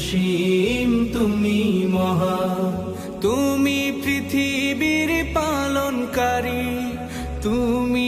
তুমি তুমি মহা তুমি পৃথিবীর পালনকারী তুমি